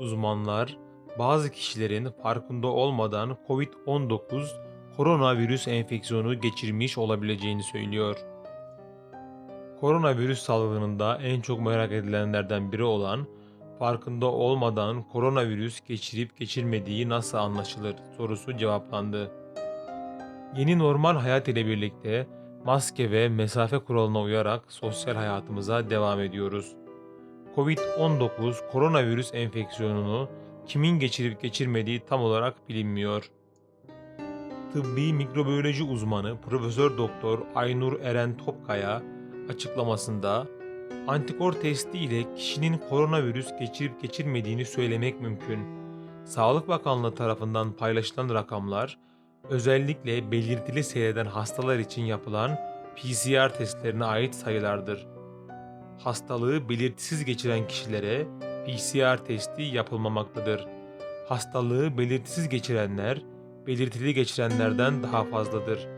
Uzmanlar bazı kişilerin farkında olmadan COVID-19 koronavirüs enfeksiyonu geçirmiş olabileceğini söylüyor. Koronavirüs salgınında en çok merak edilenlerden biri olan farkında olmadan koronavirüs geçirip geçirmediği nasıl anlaşılır sorusu cevaplandı. Yeni normal hayat ile birlikte maske ve mesafe kuralına uyarak sosyal hayatımıza devam ediyoruz. Covid-19 koronavirüs enfeksiyonunu kimin geçirip geçirmediği tam olarak bilinmiyor. Tıbbi mikrobiyoloji uzmanı Profesör Doktor Aynur Eren Topkaya açıklamasında antikor testi ile kişinin koronavirüs geçirip geçirmediğini söylemek mümkün. Sağlık Bakanlığı tarafından paylaşılan rakamlar özellikle belirtili seyreden hastalar için yapılan PCR testlerine ait sayılardır. Hastalığı belirtisiz geçiren kişilere PCR testi yapılmamaktadır. Hastalığı belirtisiz geçirenler belirtili geçirenlerden daha fazladır.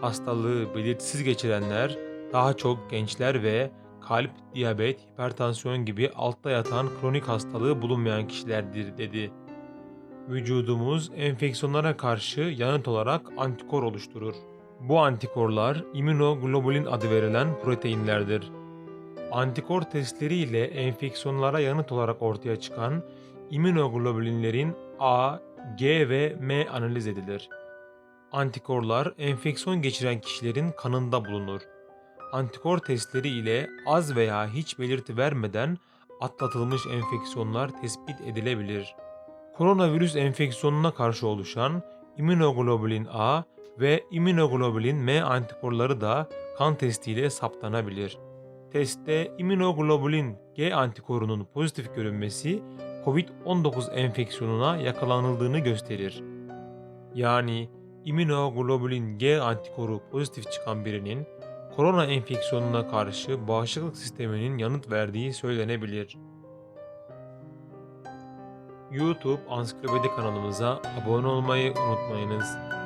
Hastalığı belirtisiz geçirenler daha çok gençler ve kalp, diyabet, hipertansiyon gibi altta yatan kronik hastalığı bulunmayan kişilerdir dedi. Vücudumuz enfeksiyonlara karşı yanıt olarak antikor oluşturur. Bu antikorlar immünoglobulin adı verilen proteinlerdir. Antikor testleri ile enfeksiyonlara yanıt olarak ortaya çıkan immünoglobulinlerin A, G ve M analiz edilir. Antikorlar enfeksiyon geçiren kişilerin kanında bulunur. Antikor testleri ile az veya hiç belirti vermeden atlatılmış enfeksiyonlar tespit edilebilir. Koronavirüs enfeksiyonuna karşı oluşan immünoglobulin A ve immünoglobulin M antikorları da kan testiyle saptanabilir. Testte immünoglobulin G antikorunun pozitif görünmesi COVID-19 enfeksiyonuna yakalanıldığını gösterir. Yani immünoglobulin G antikoru pozitif çıkan birinin korona enfeksiyonuna karşı bağışıklık sisteminin yanıt verdiği söylenebilir. YouTube Ansiklopedi kanalımıza abone olmayı unutmayınız.